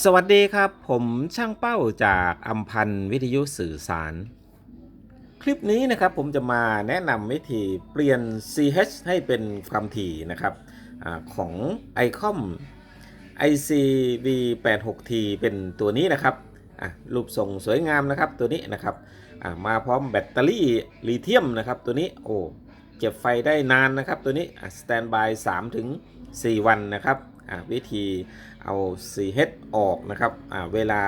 สวัสดีครับ ผมช่างเป้าจากอัมพันธ์วิทยุสื่อสาร คลิปนี้นะครับผมจะมาแนะนำวิธีเปลี่ยน CH ให้เป็นความถี่นะครับอของ ICOM ICV86T เป็นตัวนี้นะครับรูปทรงสวยงามนะครับตัวนี้นะครับมาพร้อมแบตเตอรี่ลิเธียมนะครับตัวนี้โอ้เก็บไฟได้นานนะครับตัวนี้สแตนบาย3ถึง4วันนะครับ วิธีเอา CH ออกนะครับเวลา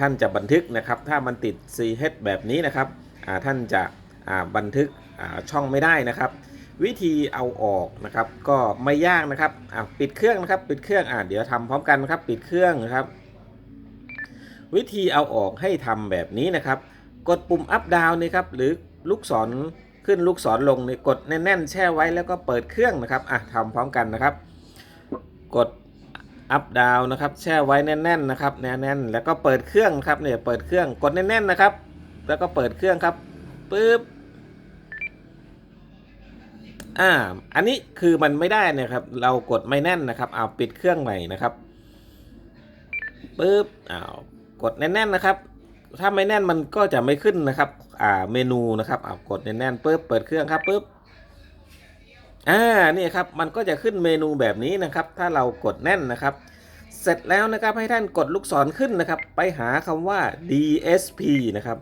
ท่านจะบันทึกนะครับ ถ้ามันติด CH แบบนี้นะครับท่านจะบันทึกช่องไม่ได้นะครับ วิธีเอาออกนะครับก็ไม่ยากนะครับปิดเครื่องนะครับ ปิดเครื่องอเดี๋ยวทำพร้อมกันนะครับ ปิดเครื่องนะครับ วิธีเอาออกให้ทำแบบนี้นะครับ กดปุ่ม up down นี่ครับหรือลูกศรขึ้นลูกศรลงนี่กดแน่นๆ แช่ไว้แล้วก็เปิดเครื่องนะครับอะทำพร้อมกันนะครับ กด up down นะครับ แช่ไว้แน่นๆนะครับแน่นๆแล้วก็เปิดเครื่องครับเนี่ยเปิดเครื่องกดแน่นๆนะครับ แล้วก็เปิดเครื่องครับปึ๊บอ่าอันนี้คือมันไม่ได้นะครับ เรากดไม่แน่นนะครับเอาปิดเครื่องใหม่นะครับปึ๊บอ้าวกดแน่นๆนะครับ ถ้าไม่แน่นมันก็จะไม่ขึ้นนะครับ อ่าเมนูนะครับเอากดแน่นๆปึ๊บเปิดเครื่องครับปึ๊บ อ่านี่ครับมันก็จะขึ้นเมนูแบบนี้นะครับ ถ้าเรากดแน่นนะครับ เสร็จแล้วนะครับให้ท่านกดลูกศรขึ้นนะครับ ไปหาคำว่า DSP นะครับ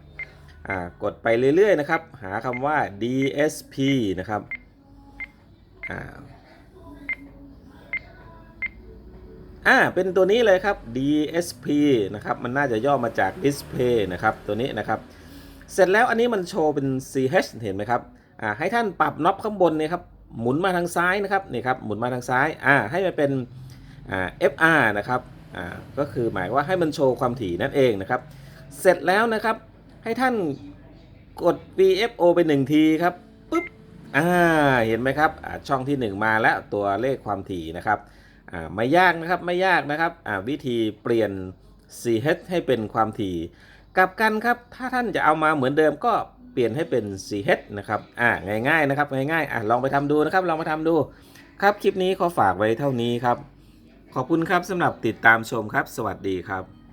อ่ากดไปเรื่อยๆนะครับ หาคำว่า DSP นะครับอ่าอ่าเป็นตัวนี้เลยครับ DSP นะครับมันน่าจะย่อมาจาก Display นะครับตัวนี้นะครับ เสร็จแล้วอันนี้มันโชว์เป็น CH เห็นไหมครับอ่าให้ท่านปรับน็อปข้างบนเนี่ยครับ หมุนมาทางซ้ายนะครับนี่ครับหมุนมาทางซ้ายอ่าให้มันเป็นอ่า FR นะครับอ่าก็คือหมายว่าให้มันโชว์ความถี่นั่นเองนะครับ เสร็จแล้วนะครับให้ท่านกด VFO ไปหนึ่งทีครับปึ๊บอ่าเห็นไหมครับอ่าช่องที่ 1 มาแล้วตัวเลขความถี่นะครับอ่าไม่ยากนะครับไม่ยากนะครับอ่าวิธีเปลี่ยน CH ให้เป็นความถี่กลับกันครับ ถ้าท่านจะเอามาเหมือนเดิมก็ เปลี่ยนให้เป็น CH นะครับ อ่าง่ายๆนะครับง่ายๆอะลองไปทำดูนะครับลองไปทำดู ครับคลิปนี้ขอฝากไว้เท่านี้ครับ ขอบคุณครับสำหรับติดตามชมครับ สวัสดีครับ